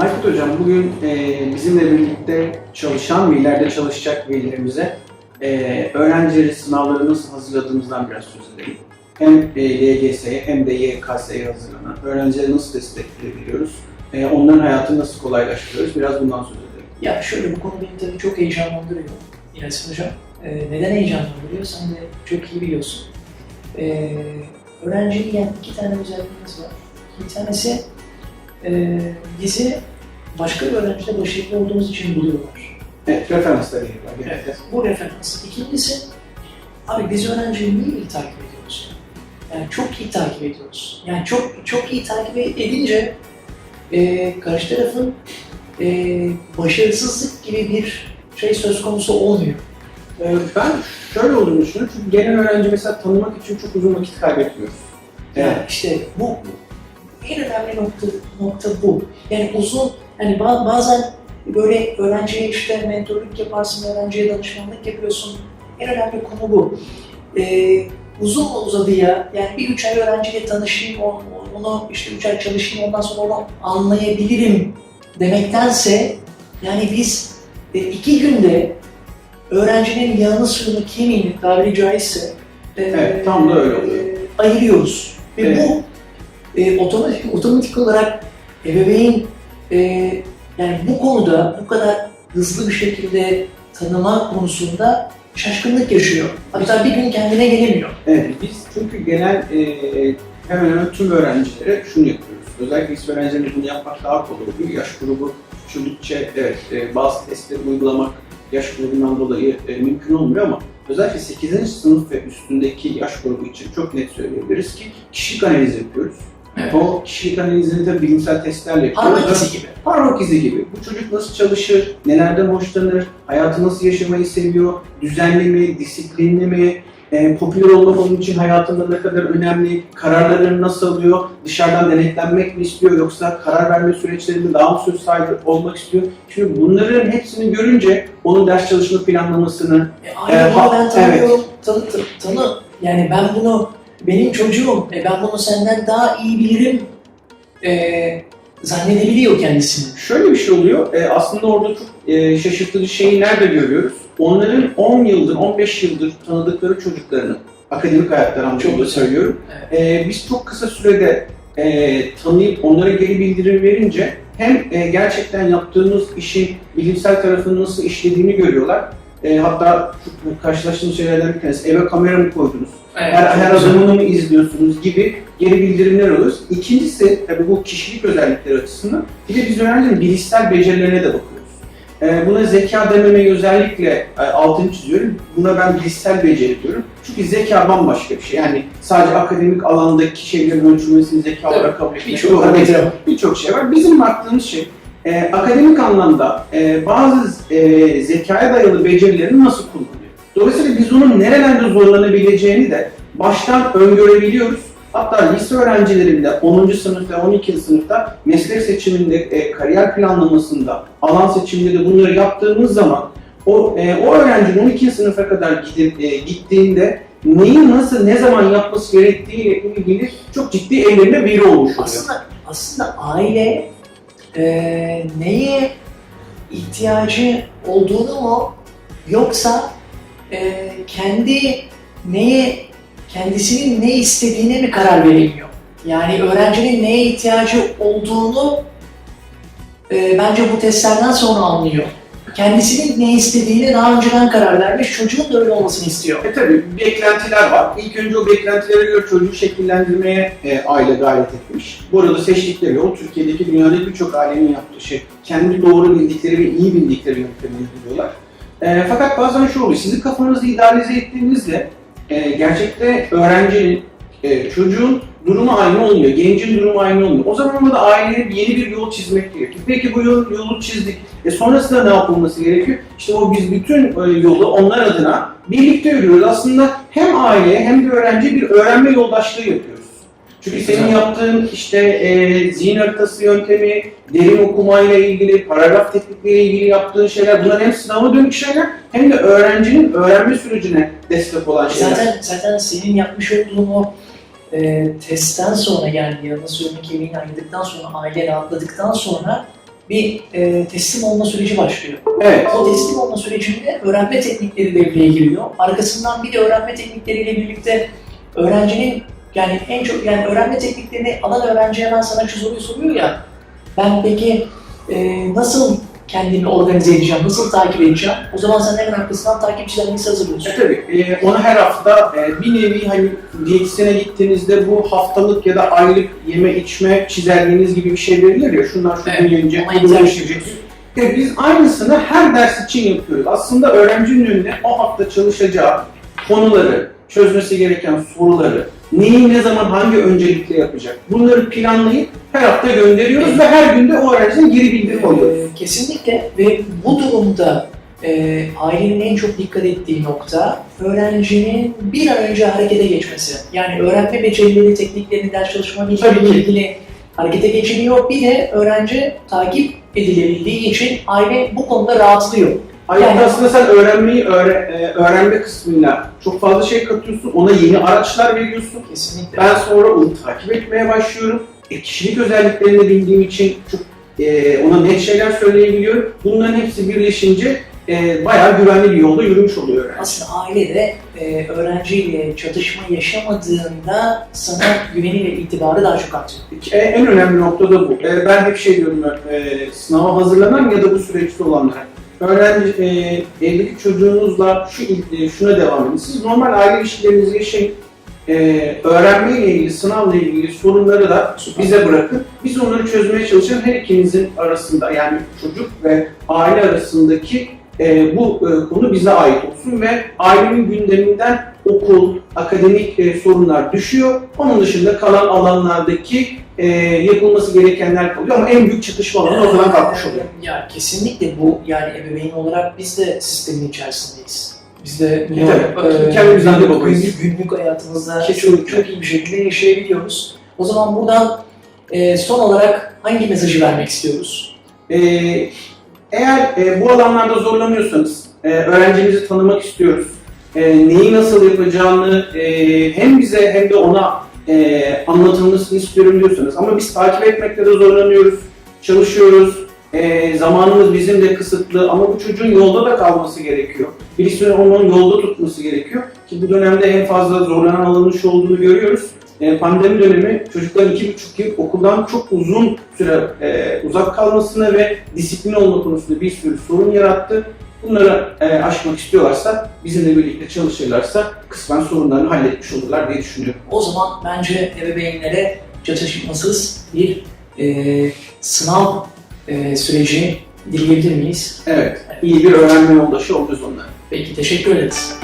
Aykut Hocam bugün e, bizimle birlikte çalışan ve ileride çalışacak velilerimize e, öğrencileri sınavları nasıl hazırladığımızdan biraz söz edelim. Hem e, LGS'ye hem de YKS'ye hazırlanan öğrencileri nasıl destekleyebiliyoruz, e, onların hayatını nasıl kolaylaştırıyoruz biraz bundan söz edelim. Ya şöyle bu konu beni tabii çok heyecanlandırıyor Yasin Hocam. Ee, neden heyecanlandırıyor sen de çok iyi biliyorsun. Ee, öğrenciliğin iki tane özelliğimiz var. Bir tanesi e, bizi başka öğrencide başarılı olduğumuz için buluyorlar. Evet, referansları var. genelde. Bu referans. İkincisi, abi biz öğrenciyi niye iyi takip ediyoruz? Yani çok iyi takip ediyoruz. Yani çok çok iyi takip edince e, karşı tarafın e, başarısızlık gibi bir şey söz konusu olmuyor. E, ben şöyle olduğunu düşünüyorum çünkü gelen öğrenci mesela tanımak için çok uzun vakit kaybetmiyoruz. Yani işte bu en önemli nokta, nokta bu. Yani uzun, hani ba- bazen böyle öğrenciye işte mentorluk yaparsın, öğrenciye danışmanlık yapıyorsun. En önemli konu bu. Ee, uzun mu uzadı ya? Yani bir üç ay öğrenciyle tanışayım, onu işte üç ay çalışayım, ondan sonra onu anlayabilirim demektense yani biz e, iki günde öğrencinin yağını suyunu kemiğini tabiri caizse e, Evet, tam da öyle oluyor. e, ayırıyoruz. Ve Evet. bu e, otomatik, otomatik olarak ebeveyn e, yani bu konuda bu kadar hızlı bir şekilde tanıma konusunda şaşkınlık yaşıyor. Hatta bir gün kendine gelemiyor. Evet, biz çünkü genel e, hemen hemen tüm öğrencilere şunu yapıyoruz. Özellikle lise öğrencilerine bunu yapmak daha kolay oluyor. Yaş grubu küçüldükçe evet e, bazı testleri uygulamak yaş grubundan dolayı e, mümkün olmuyor ama özellikle 8. sınıf ve üstündeki yaş grubu için çok net söyleyebiliriz ki kişilik analizi yapıyoruz. Evet. O kişilik analizini de bilimsel testlerle yapıyoruz. Parmak izi gibi. Parmak izi gibi. Bu çocuk nasıl çalışır, nelerden hoşlanır, hayatı nasıl yaşamayı seviyor, düzenli mi, disiplinli mi, e, popüler olmak onun için hayatında ne kadar önemli, kararlarını nasıl alıyor, dışarıdan denetlenmek mi istiyor yoksa karar verme süreçlerinde daha mı söz sahibi olmak istiyor. Şimdi bunların hepsini görünce onun ders çalışma planlamasını, E, bunu ha- ben tanıyorum. Tanı, tanı, tanı. Yani ben bunu, benim çocuğum, e, ben bunu senden daha iyi bilirim e, zannedebiliyor kendisini. Şöyle bir şey oluyor. e, aslında orada çok e, şaşırtıcı şeyi nerede görüyoruz? Onların 10 yıldır, 15 yıldır tanıdıkları çocuklarını, akademik hayatlar anlamında söylüyorum. E, biz çok kısa sürede e, tanıyıp onlara geri bildirim verince hem e, gerçekten yaptığımız işin bilimsel tarafını nasıl işlediğini görüyorlar. E, hatta karşılaştığımız şeylerden bir tanesi eve kamera mı koydunuz? Evet, her, çok her adımını mı izliyorsunuz gibi geri bildirimler alıyoruz. İkincisi tabii bu kişilik özellikleri açısından bir de biz öğrencilerin bilişsel becerilerine de bakıyoruz. Ee, buna zeka dememeyi özellikle e, altını çiziyorum. Buna ben bilişsel beceri diyorum. Çünkü zeka bambaşka bir şey. Yani sadece akademik alandaki şeylerin ölçülmesini zeka Tabii, olarak kabul etmek. birçok parametre var. Birçok şey var. Bizim baktığımız şey e, akademik anlamda e, bazı e, zekaya dayalı becerilerini nasıl kullanıyor? Dolayısıyla biz onun nerelerde zorlanabileceğini de baştan öngörebiliyoruz. Hatta lise öğrencilerinde 10. sınıfta, 12. sınıfta meslek seçiminde, e, kariyer planlamasında, alan seçiminde de bunları yaptığımız zaman o, e, o öğrencinin 12. sınıfa kadar gidip, e, gittiğinde neyi nasıl, ne zaman yapması gerektiği ile ilgili çok ciddi ellerine veri olmuş oluyor. Aslında, aslında aile e, neye ihtiyacı olduğunu mu yoksa e, kendi neye kendisinin ne istediğine mi karar veremiyor? Yani öğrencinin neye ihtiyacı olduğunu e, bence bu testlerden sonra anlıyor. Kendisinin ne istediğini daha önceden karar vermiş, çocuğun da öyle olmasını istiyor. E tabii beklentiler var. İlk önce o beklentilere göre çocuğu şekillendirmeye e, aile gayret etmiş. Bu arada seçtikleri yol Türkiye'deki dünyadaki birçok ailenin yaptığı şey. Kendi doğru bildikleri ve iyi bildikleri yöntemi uyguluyorlar. E, fakat bazen şu oluyor, sizin kafanızı idealize ettiğinizde e, gerçekte öğrencinin, e, çocuğun durumu aynı olmuyor, gencin durumu aynı olmuyor. O zaman orada aileye yeni bir yol çizmek gerekiyor. Peki bu yol, yolu çizdik. E sonrasında ne yapılması gerekiyor? İşte o biz bütün e, yolu onlar adına birlikte yürüyoruz. Aslında hem aile hem de öğrenci bir öğrenme yoldaşlığı yapıyoruz. Çünkü senin yaptığın işte e, zihin haritası yöntemi, derin okumayla ilgili, paragraf teknikleriyle ilgili yaptığın şeyler bunlar hem sınava dönük şeyler hem de öğrencinin öğrenme sürecine destek olan şeyler. Zaten zaten senin yapmış olduğun o e, testten sonra yani yanına suyunu kemiğini ayırdıktan sonra aile rahatladıktan sonra bir e, teslim olma süreci başlıyor. Evet. O teslim olma sürecinde öğrenme teknikleri devreye giriyor. Arkasından bir de öğrenme teknikleriyle birlikte öğrencinin yani en çok yani öğrenme tekniklerini alan öğrenci hemen sana şu soruyu soruyor ya ben peki e, nasıl kendimi organize edeceğim, nasıl takip edeceğim? O zaman sen hemen arkasından takipçilerini hazırlıyorsun. E tabii. E, onu her hafta e, bir nevi hani diyetisyene gittiğinizde bu haftalık ya da aylık yeme içme çizelgeniz gibi bir şey verilir ya. Şundan şu Evet, ona bunu yaşayacak. E, biz aynısını her ders için yapıyoruz. Aslında öğrencinin önüne o hafta çalışacağı konuları, çözmesi gereken soruları, neyi ne zaman hangi öncelikle yapacak bunları planlayıp her hafta gönderiyoruz ve her günde o öğrencinin geri bildirim alıyoruz. Ee, kesinlikle ve bu durumda e, ailenin en çok dikkat ettiği nokta öğrencinin bir an önce harekete geçmesi. Yani öğrenme becerileri, tekniklerini, ders çalışma bilgileriyle ilgili harekete geçiliyor. Bir de öğrenci takip edilebildiği için aile bu konuda rahatlıyor. Hayatta Yani- aslında sen öğrenmeyi öğre- e, öğrenme kısmıyla çok fazla şey katıyorsun, ona yeni araçlar veriyorsun. Kesinlikle. Ben sonra onu takip etmeye başlıyorum. E, kişilik özelliklerini bildiğim için çok e, ona net şeyler söyleyebiliyorum. Bunların hepsi birleşince e, bayağı güvenli bir yolda yürümüş oluyor öğrenci. Aslında aile de e, öğrenciyle çatışma yaşamadığında sana güveni ve itibarı daha çok artıyor. E, en önemli nokta da bu. E, ben hep şey diyorum, e, sınava hazırlanan ya da bu süreçte olanlara. Öğrenci, e, evdeki çocuğunuzla şu e, şuna devam edin. Siz normal aile ilişkilerinizi yaşayın. E, öğrenmeyle ilgili, sınavla ilgili sorunları da bize bırakın. Biz onları çözmeye çalışalım. Her ikinizin arasında yani çocuk ve aile arasındaki e, bu e, konu bize ait olsun ve ailenin gündeminden okul, akademik e, sorunlar düşüyor. Onun dışında kalan alanlardaki e, yapılması gerekenler kalıyor ama en büyük çatışma alanı o zaman kalkmış oluyor. Ya kesinlikle bu yani ebeveyn olarak biz de sistemin içerisindeyiz. Biz de bunu tabii. e, Kendimizden de babayız. günlük, günlük hayatımızda çok, çok iyi bir şekilde yaşayabiliyoruz. O zaman buradan e, son olarak hangi mesajı vermek istiyoruz? E, eğer e, bu alanlarda zorlanıyorsanız, e, öğrencimizi tanımak istiyoruz, e, neyi nasıl yapacağını e, hem bize hem de ona e, anlatılmasını istiyorum diyorsanız ama biz takip etmekte de zorlanıyoruz, çalışıyoruz, e, zamanımız bizim de kısıtlı ama bu çocuğun yolda da kalması gerekiyor. Birisinin onun yolda tutması gerekiyor ki bu dönemde en fazla zorlanan alanın şu olduğunu görüyoruz. E, pandemi dönemi çocukların iki buçuk yıl okuldan çok uzun süre e, uzak kalmasına ve disiplin olma konusunda bir sürü sorun yarattı. Bunları e, aşmak istiyorlarsa, bizimle birlikte çalışırlarsa kısmen sorunlarını halletmiş olurlar diye düşünüyorum. O zaman bence ebeveynlere çatışmasız bir e, sınav e, süreci dileyebilir miyiz? Evet, iyi bir öğrenme yoldaşı olacağız onlara. Peki teşekkür ederiz.